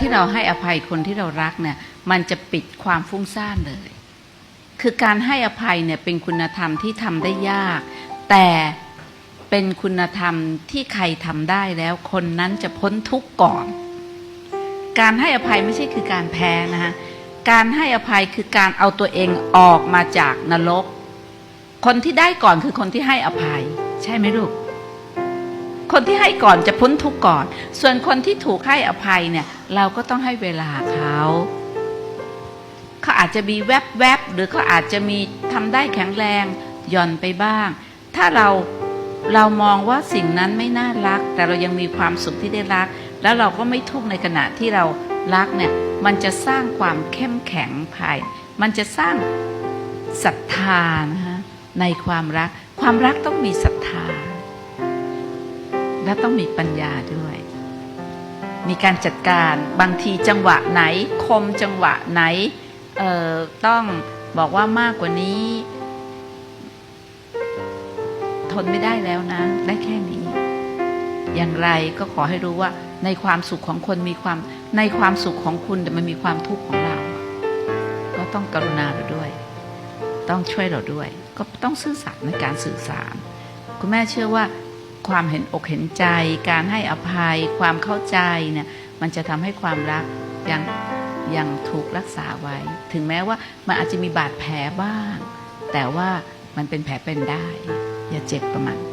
ที่เราให้อภัยคนที่เรารักเนี่ยมันจะปิดความฟุ้งซ่านเลย คือการให้อภัยเนี่ยเป็นคุณธรรมที่ทำได้ยาก แต่เป็นคุณธรรมที่ใครทำได้แล้วคนนั้นจะพ้นทุกข์ก่อน การให้อภัยไม่ใช่คือการแพ้นะฮะการให้อภัยคือการเอาตัวเองออกมาจากนรก คนที่ได้ก่อนคือคนที่ให้อภัย ใช่ไหมลูก คนที่ให้ก่อนจะพ้นทุกข์ก่อน ส่วนคนที่ถูกให้อภัยเนี่ย เราก็ต้องให้เวลาเขาเขาอาจจะมีแวบๆบหรือเขาอาจจะมีทำได้แข็งแรงหย่อนไปบ้าง ถ้าเราเรามองว่าสิ่งนั้นไม่น่ารัก แต่เรายังมีความสุขที่ได้รัก แล้วเราก็ไม่ทุกข์ในขณะที่เรารักเนี่ยมันจะสร้างความเข้มแข็งภาย มันจะสร้างศรัทธานะฮะในความรัก ความรักต้องมีศรัทธา และต้องมีปัญญาด้วย มีการจัดการบางทีจังหวะไหน คมจังหวะไหนต้องบอกว่ามากกว่านี้ ทนไม่ได้แล้วนะ ได้แค่นี้ อย่างไรก็ขอให้รู้ว่า ในความสุขของคนมีความในความสุขของคุณแต่มันมีความทุกข์ของเรา ก็ต้องกรุณาเราด้วย ต้องช่วยเราด้วย ก็ต้องซื่อสัตย์ในการสื่อสาร คุณแม่เชื่อว่า ความเห็นอกเห็นใจ การให้อภัย ความเข้าใจเนี่ยมันจะทำให้ความรักยังยังถูกรักษาไว้ ถึงแม้ว่ามันอาจจะมีบาดแผลบ้าง แต่ว่ามันเป็นแผลเป็นได้ อย่าเจ็บประมาณ